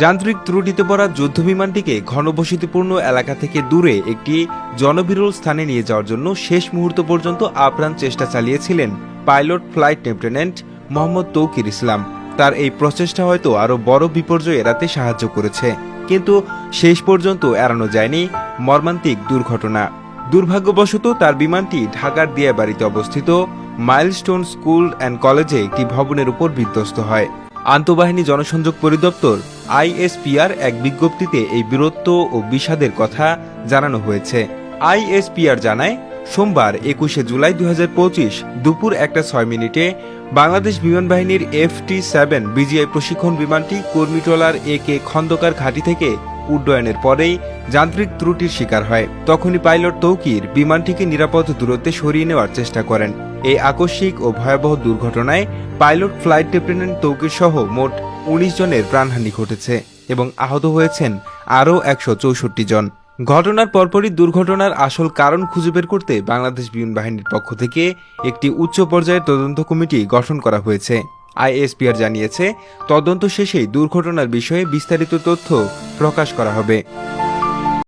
যান্ত্রিক ত্রুটিতে পড়া যুদ্ধবিমানটিকে ঘনবসতিপূর্ণ এলাকা থেকে দূরে একটি জনবিরল স্থানে নিয়ে যাওয়ার জন্য শেষ মুহূর্ত পর্যন্ত আপ্রাণ চেষ্টা চালিয়েছিলেন pilot flight lieutenant Mohammad Taukir Islam. তার এই প্রচেষ্টা হয়তো আরও বড় বিপর্যয় এড়াতে সাহায্য করেছে। কিন্তু শেষ পর্যন্ত এড়ানো যায়নি মর্মান্তিক দুর্ঘটনা। দুর্ভাগ্যবশত তার বিমানটি ঢাকার দিয়াবাড়িতে অবস্থিত মাইলস্টোন স্কুল অ্যান্ড কলেজে একটি ভবনের উপর বিধ্বস্ত হয়। আন্তঃবাহিনী জনসংযোগ পরিদপ্তর আইএসপিআর এক বিজ্ঞপ্তিতে এই বীরত্ব ও বিষাদের কথা জানানো হয়েছে। আইএসপিআর জানায়, সোমবার একুশে জুলাই দু হাজার পঁচিশ দুপুর একটা ছয় মিনিটে বাংলাদেশ বিমান বাহিনীর এফ টি সেভেন বিজিআই প্রশিক্ষণ বিমানটি কর্মীটলার এ কে খন্দকার ঘাঁটি থেকে উড্ডয়নের পরেই যান্ত্রিক ত্রুটির শিকার হয়। তখনই পাইলট তৌকির বিমানটিকে নিরাপদ দূরত্বে সরিয়ে নেওয়ার চেষ্টা করেন। এই আকস্মিক ও ভয়াবহ দুর্ঘটনায় পাইলট ফ্লাইট লেফটেন্যান্ট তৌকির সহ মোট উনিশ জনের প্রাণহানি ঘটেছে এবং আহত হয়েছেন আরও একশো চৌষট্টি জন। ঘটনার পরপরই দুর্ঘটনার আসল কারণ খুঁজে বের করতে বাংলাদেশ বিমান বাহিনীর পক্ষ থেকে একটি উচ্চ পর্যায়ের তদন্ত কমিটি গঠন করা হয়েছে। আইএসপিআর জানিয়েছে, তদন্ত শেষেই দুর্ঘটনার বিষয়ে বিস্তারিত তথ্য প্রকাশ করা হবে।